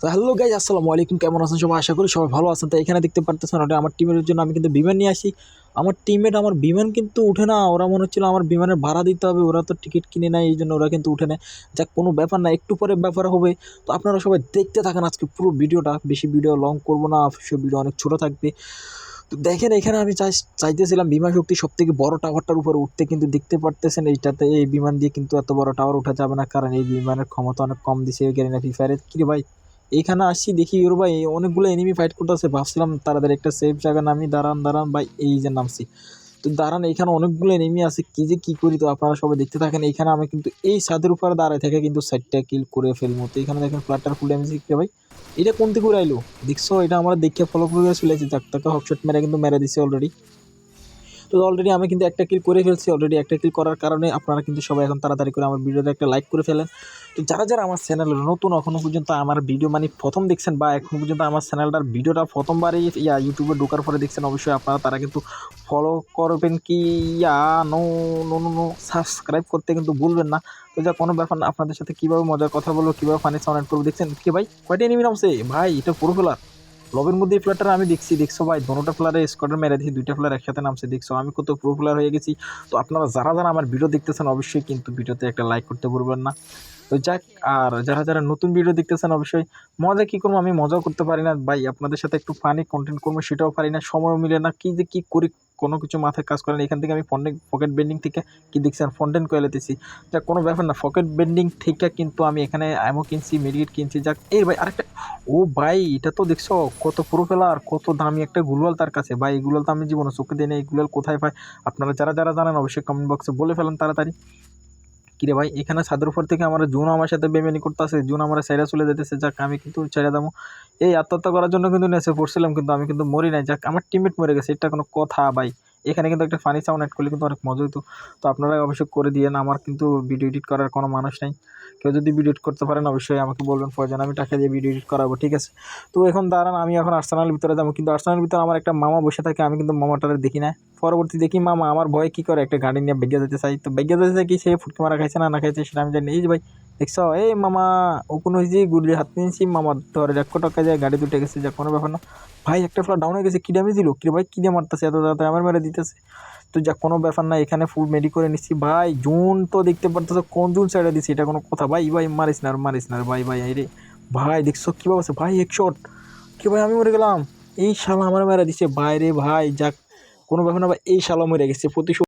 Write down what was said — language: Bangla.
তো হ্যালো গাইজ আসসালামু আলাইকুম। কেমন আছেন সবাই? আশা করি সবাই ভালো আছেন। তো এখানে দেখতে পারতেছেন, ওটা আমার টিমের জন্য আমি কিন্তু বিমান নিয়ে আসি। আমার টিমমেট আমার বিমান কিন্তু উঠে না। ওরা মনে হচ্ছিল আমার বিমানের ভাড়া দিতে হবে। ওরা তো টিকিট কিনে নেয়, এই জন্য ওরা কিন্তু উঠে নেয়। যাক, কোনো ব্যাপার না, একটু পরে ব্যাপার হবে। তো আপনারা সবাই দেখতে থাকেন আজকে পুরো ভিডিওটা। বেশি ভিডিও লং করব না অবশ্যই ভিডিও অনেক ছোটো থাকবে। তো দেখেন, এখানে আমি চাই, চাইতেছিলাম বিমান শক্তি সব থেকে বড় টাওয়ারটার উপরে উঠতে। কিন্তু দেখতে পারতেছেন, এইটাতে এই বিমান দিয়ে কিন্তু এত বড় টাওয়ার উঠা যাবে না। কারণ এই বিমানের ক্ষমতা অনেক কম দিছে গেরিনা ফ্রি ফায়ারে কি ভাই? এইখানে আসছি, দেখি ওর ভাই অনেকগুলো এনিমি ফাইট করতেছে। ভাবছিলাম তাদের একটা সেফ জায়গা নামি, দাঁড়ান দাঁড়ান, ভাই, এই যে নামছি। তো দাঁড়ান, এখানে অনেকগুলো এনিমি আছে, কী যে কী করি তো আপনারা সবাই দেখতে থাকেন। এইখানে আমি কিন্তু এই ছাদের উপরে দাঁড়ায় থেকে কিন্তু সাইডটা কিল করে ফেলব। তো এখানে দেখেন ফ্ল্যাটটার ফুল ড্যামেজ কে ভাই। এটা কোন থেকে আইলো দেখছ, এটা আমরা দেখে ফলো করে চলেছি যাক, তাকে হকশট মেরে কিন্তু মেরে দিছে অলরেডি তো অলরেডি আমি কিন্তু একটা কিল করে ফেলছি অলরেডি একটা কিল করার কারণে আপনারা কিন্তু সবাই এখন তাড়াতাড়ি করে আমার ভিডিওতে একটা লাইক করে ফেলেন। তো যারা যারা আমার চ্যানেলে নতুন এখনও পর্যন্ত আমার ভিডিও মানে প্রথম দেখছেন বা এখন পর্যন্ত আমার চ্যানেলটার ভিডিওটা প্রথমবারই, ইয়া ইউটিউবে ঢোকার পরে দেখছেন, অবশ্যই আপনারা তারা কিন্তু ফলো করবেন কি? Yeah no no no no subscribe করতে কিন্তু ভুলবেন না। তো যা, কোনো ব্যাপার না, আপনাদের সাথে কীভাবে মজার কথা বলব, কীভাবে ফানি সাউন্ড করব, দেখছেন? কি ভাই? কয়টা এনিমি নামছে? ভাই, এটা পুরো ফেলার লবের মধ্যে এই প্লেয়ারটা আমি দেখছি, দেখছ ভাই? দুটো প্লেয়ারে স্কোয়াডে মেরে দিয়েছি, দুইটা প্লেয়ার একসাথে নামছে, দেখছ? আমি কত প্রো প্লেয়ার হয়ে গেছি। তো আপনারা যারা যারা আমার ভিডিও দেখতেছেন, অবশ্যই কিন্তু ভিডিওতে একটা লাইক করতে ভুলবেন না। তো যাক, আর যারা যারা নতুন ভিডিও দেখতেছেন, অবশ্যই মজা কী করব? আমি মজাও করতে পারি না। ভাই, আপনাদের সাথে একটু ফানি কন্টেন্ট করব, সেটাও পারি না। সময় মিলে না। কী যে কী করি কোনো কিছু মাথায় কাজ করে না, এখান থেকে আমি ফন্ডেন পকেট বেন্ডিং থেকে কি দেখছেন ফন্টেন করে লেতেছি যা কোনো ব্যাপার না পকেট বেন্ডিং থেকে কিন্তু আমি এখানে অ্যামো কিনছি মেডিকেট কিনছি, যাক। এই ভাই আরেকটা, ও ভাই এটা তো দেখছ, কত পুরো ফেলার কত দামি একটা গুলওয়াল তার কাছে। ভাই, এই তো আমি জীবনে চোখে দিই না এই গুলোয়াল কোথায় পাই আপনারা যারা যারা জানেন অবশ্যই কমেন্ট বক্সে বলে ফেলেন তাড়াতাড়ি। কিরে ভাই, এখানে ছাদের উপর থেকে আমার জুন আমার সাথে বেমেনি করতেছে, জুন আমার সাইরা চলে যেতেছে, যাক আমি কিন্তু ছেড়ে দেবো। এই আত্মহত্যা করার জন্য কিন্তু নেচে পড়ছিলাম, কিন্তু আমি কিন্তু মরি নাই। যাক, আমার টিমমেট মরে গেছে, এটা কোনো কথা ভাই। এখানে কিন্তু একটা ফানি সাউন্ড অ্যাড করলে কিন্তু অনেক মজা হতো তো আপনারা অবশ্যই করে দিয়েন আমার কিন্তু ভিডিও এডিট করার কোনো মানুষ নেই। কেউ যদি ভিডিও এডিট করতে পারেন, অবশ্যই আমাকে বলবেন প্রয়োজন আমি টাকা দিয়ে ভিডিও এডিট করাবো, ঠিক আছে? তো এখন দাঁড়ান, আমি এখন আর্সেনালের ভিতরে যাব, কিন্তু আর্সেনালের ভিতরে আমার একটা মামা বসে থাকে, আমি কিন্তু মামাটারে দেখি না। পরবর্তী দেখি, মামা, আমার ভয়ে কী করে? একটা গাড়ি নিয়ে বেগে যেতে চাই। তো বেগে যেতে চাই কি, সে ফুটকে মারা খাইছে না না খাইছে, সেটা আমি জানি এই যে ভাই দেখছ? এই মামা ও কোনো হয়েছে গুড়ি হাত নিয়েছি মামা ধরে এক টাকা যায় গাড়ি দুটে গেছে, যা কোনো ব্যাপার না। ভাই, একটা ফ্লার ডাউন হয়ে গেছে, কী ড্যামেজ দিল? কী ভাই, কী মারতেছে? এত তাড়াতাড়ি আমার মেরে দিতেছে। তো যা, কোনো ব্যাপার না, এখানে ফুল মেডি করে নিচ্ছি। ভাই, জুন তো দেখতে পারতেছো, কোন জুন সাইডে দিচ্ছি এটা কোনো কথা। ভাই ভাই, মারিস না আর, মারিস না ভাই ভাই রে ভাই, দেখছ কীভাবে আছে ভাই, এক শট কি ভাই, আমি মরে গেলাম। এই শালা আমার মেরে দিচ্ছে ভাই রে ভাই, যাক, কোনো ব্যাপার না, ভাই, এই শালা মরে গেছে প্রতি